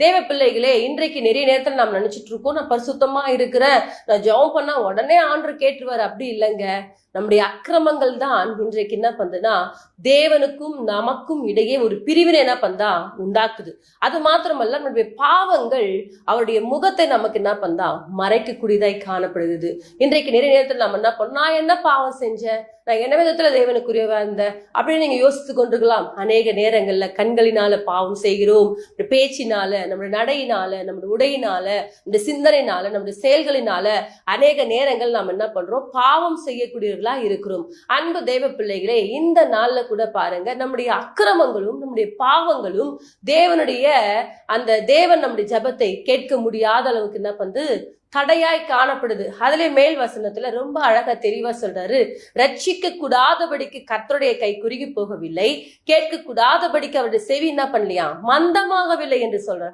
தேவ பிள்ளைகளே இன்றைக்கு நிறைய நேரத்தில் நாம் நினைச்சிட்டு இருக்கோம் நான் பரிசுத்தமா இருக்கிறேன் நான் ஜெபம் பண்ணா உடனே ஆண்டு கேட்டுருவார். அப்படி இல்லைங்க. நம்முடைய அக்கிரமங்கள் தான் இன்றைக்கு என்ன பண்ணுதுன்னா தேவனுக்கும் நமக்கும் இடையே ஒரு பிரிவினை என்ன பண்ணா உண்டாக்குது. அது மாத்திரமல்ல நம்முடைய பாவங்கள் அவருடைய முகத்தை நமக்கு என்ன பண்ணா மறைக்கக்கூடியதாய் காணப்படுகிறது. இன்றைக்கு நிறைய நேரத்தில் நம்ம என்ன பண்ணோம் நான் என்ன பாவம் செஞ்சேன்? நான் என்ன விதத்துல தேவனுக்குரியவா இருந்தேன்? அப்படின்னு நீங்க யோசித்து கொண்டிருக்கலாம். அநேக நேரங்கள்ல கண்களினால பாவம் செய்கிறோம். நம்முடைய பேச்சினால நம்மளோட நடையினால நம்மளோட உடையினால நம்முடைய சிந்தனையினால நம்முடைய செயல்களினால அநேக நேரங்கள் நாம் என்ன பண்றோம்? பாவம் செய்யக்கூடியவர்களா இருக்கிறோம். அன்பு தேவ பிள்ளைகளே இந்த நாள்ல கூட பாருங்க நம்முடைய அக்கிரமங்களும் நம்முடைய பாவங்களும் தேவனுடைய அந்த தேவன் நம்முடைய ஜெபத்தை கேட்க முடியாத அளவுக்கு என்ன பண்ணுது? தடையாய் காணப்படுது. அதுல மேல் வசனத்துல ரொம்ப அழகா தெளிவா சொல்றாரு. ரட்சிக்க கூடாதபடிக்கு கத்தருடைய கை குறுகி போகவில்லை. கேட்க கூடாதபடிக்கு அவருடைய செவி என்ன பண்ணலையா? மந்தமாகவில்லை என்று சொல்றாரு.